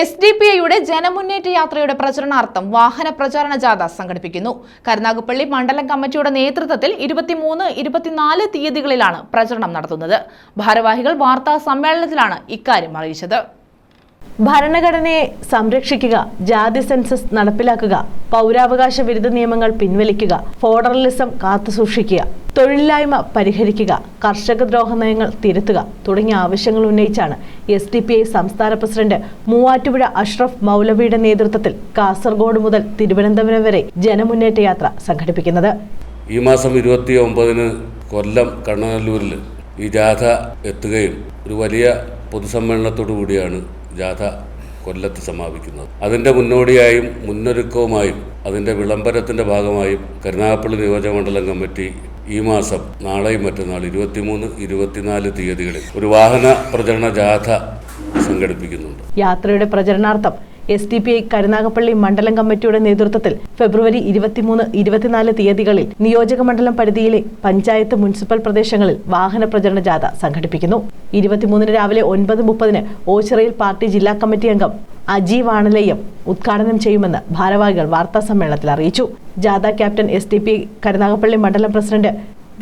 S D P ഐയുടെ ജനമുന്നേറ്റ യാത്രയുടെ പ്രചരണാർത്ഥം വാഹന പ്രചാരണ ജാഥ സംഘടിപ്പിക്കുന്നു. കരുനാഗപ്പള്ളി മണ്ഡലം കമ്മിറ്റിയുടെ നേതൃത്വത്തിൽ ഇരുപത്തിമൂന്ന് ഇരുപത്തിനാല് തീയതികളിലാണ് പ്രചരണം നടത്തുന്നത്. ഭാരവാഹികൾ വാർത്താ സമ്മേളനത്തിലാണ് ഇക്കാര്യം അറിയിച്ചത്. ഭരണഘടനയെ സംരക്ഷിക്കുക ജാതി സെൻസസ് നടപ്പിലാക്കുക പൗരാവകാശ വിരുദ്ധ നിയമങ്ങൾ പിൻവലിക്കുക ഫോഡറലിസം കാത്തുസൂക്ഷിക്കുക. തൊഴിലില്ലായ്മ പരിഹരിക്കുക കർഷക ദ്രോഹ നയങ്ങൾ തിരുത്തുക തുടങ്ങിയ ആവശ്യങ്ങൾ ഉന്നയിച്ചാണ് എസ് ഡി പി ഐ സംസ്ഥാന പ്രസിഡന്റ് മൂവാറ്റുപുഴ അഷ്റഫ് മൗലവിയുടെ നേതൃത്വത്തിൽ കാസർഗോഡ് മുതൽ തിരുവനന്തപുരം വരെ ജനമുന്നേറ്റ യാത്ര സംഘടിപ്പിക്കുന്നത്. ഈ മാസം ഇരുപത്തി ഒമ്പതിന് കൊല്ലം കണ്ണനല്ലൂരിൽ ഈ ജാഥ എത്തുകയും ഒരു വലിയ പൊതുസമ്മേളനത്തോടു കൂടിയാണ് ജാഥ കൊല്ലത്ത് സമാപിക്കുന്നത്. അതിന്റെ മുന്നോടിയായും മുന്നൊരുക്കവുമായും അതിന്റെ വിളംബരത്തിന്റെ ഭാഗമായും കരുനാഗപ്പള്ളി നിയോജകമണ്ഡലം കമ്മിറ്റി ഈ മാസം നാളെയും മറ്റന്നാൾ ഇരുപത്തിമൂന്ന് ഇരുപത്തിനാല് തീയതികളിൽ ഒരു വാഹന പ്രചരണ ജാഥ സംഘടിപ്പിക്കുന്നുണ്ട്. യാത്രയുടെ പ്രചരണാർത്ഥം S D P I Karunagappally മണ്ഡലം കമ്മിറ്റിയുടെ നേതൃത്വത്തിൽ ഫെബ്രുവരി ഇരുപത്തിമൂന്ന് ഇരുപത്തിനാല് തീയതികളിൽ നിയോജക മണ്ഡലം പരിധിയിലെ പഞ്ചായത്ത് മുനിസിപ്പൽ പ്രദേശങ്ങളിൽ വാഹന പ്രചരണ ജാഥ സംഘടിപ്പിക്കുന്നു. ഇരുപത്തിമൂന്നിന് രാവിലെ ഒൻപത് മുപ്പതിന് ഓച്ചിറയിൽ പാർട്ടി ജില്ലാ കമ്മിറ്റി അംഗം അജി ആണലയം ഉദ്ഘാടനം ചെയ്യുമെന്ന് ഭാരവാഹികൾ വാർത്താ സമ്മേളനത്തിൽ അറിയിച്ചു. ജാഥ captain S D P Karunagappally മണ്ഡലം പ്രസിഡന്റ്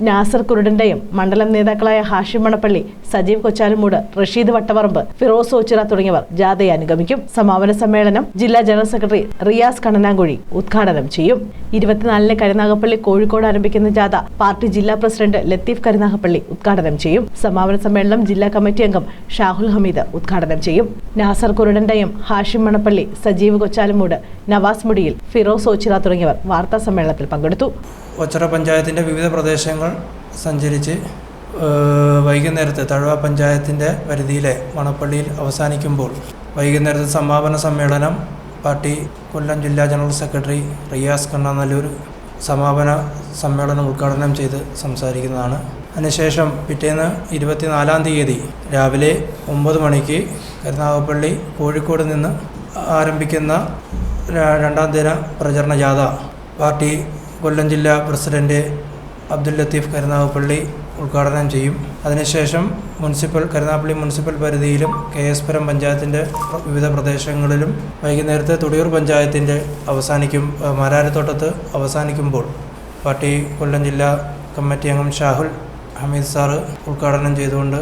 നാസർ കുരുടന്റെയും മണ്ഡലം നേതാക്കളായ ഹാഷിം മണപ്പള്ളി സജീവ് കൊച്ചാലുമൂട് റഷീദ് വട്ടവറമ്പ് ഫിറോസ് ഓച്ചിറ തുടങ്ങിയവർ ജാഥയെ അനുഗമിക്കും. സമാപന സമ്മേളനം ജില്ലാ ജനറൽ സെക്രട്ടറി റിയാസ് കണ്ണനാങ്കുഴി ഉദ്ഘാടനം ചെയ്യും. ഇരുപത്തിനാലിന് കരുനാഗപ്പള്ളി കോഴിക്കോട് ആരംഭിക്കുന്ന ജാഥ പാർട്ടി ജില്ലാ പ്രസിഡന്റ് ലത്തീഫ് കരുനാഗപ്പള്ളി ഉദ്ഘാടനം ചെയ്യും. സമാപന സമ്മേളനം ജില്ലാ കമ്മിറ്റി അംഗം ഷാഹുൽ ഹമീദ് ഉദ്ഘാടനം ചെയ്യും. നാസർ കുരുടന്റെയും ഹാഷിം മണപ്പള്ളി സജീവ് കൊച്ചാലുമൂട് നവാസ് മുടിയിൽ ഫിറോസ് ഓച്ചിറ തുടങ്ങിയവർ വാർത്താ സമ്മേളനത്തിൽ പങ്കെടുത്തു. ഒച്ചറ പഞ്ചായത്തിന്റെ വിവിധ പ്രദേശങ്ങൾ സഞ്ചരിച്ച് വൈകുന്നേരത്തെ തഴവ പഞ്ചായത്തിന്റെ പരിധിയിലെ മണപ്പള്ളിയിൽ അവസാനിക്കുമ്പോൾ വൈകുന്നേരത്തെ സമാപന സമ്മേളനം പാർട്ടി കൊല്ലം ജില്ലാ ജനറൽ സെക്രട്ടറി റിയാസ് കണ്ണനല്ലൂർ സമാപന സമ്മേളനം ഉദ്ഘാടനം ചെയ്ത് സംസാരിക്കുന്നതാണ്. അതിനുശേഷം പിറ്റേന്ന് ഇരുപത്തിനാലാം തീയതി രാവിലെ ഒമ്പത് മണിക്ക് കരുനാഗപ്പള്ളി കോഴിക്കോട് നിന്ന് ആരംഭിക്കുന്ന രണ്ടാം ദിന പ്രചരണ ജാഥ പാർട്ടി കൊല്ലം ജില്ലാ പ്രസിഡന്റ് അബ്ദുൽ ലത്തീഫ് കരുനാഗപ്പള്ളി ഉദ്ഘാടനം ചെയ്യും. അതിനുശേഷം മുനിസിപ്പൽ കരുനാഗപ്പള്ളി മുനിസിപ്പൽ പരിധിയിലും കെ എസ് പുരം പഞ്ചായത്തിന്റെ വിവിധ പ്രദേശങ്ങളിലും വൈകുന്നേരത്തെ തുടിയൂർ പഞ്ചായത്തിന്റെ അവസാനിക്കും മാരാരത്തോട്ടത്ത് അവസാനിക്കുമ്പോൾ പാർട്ടി കൊല്ലം ജില്ലാ കമ്മിറ്റി അംഗം ഷാഹുൽ ഹമീദ് സാറ് ഉദ്ഘാടനം ചെയ്തുകൊണ്ട്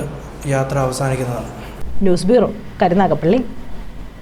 യാത്ര അവസാനിക്കുന്നതാണ്. News bureau Karunagappally.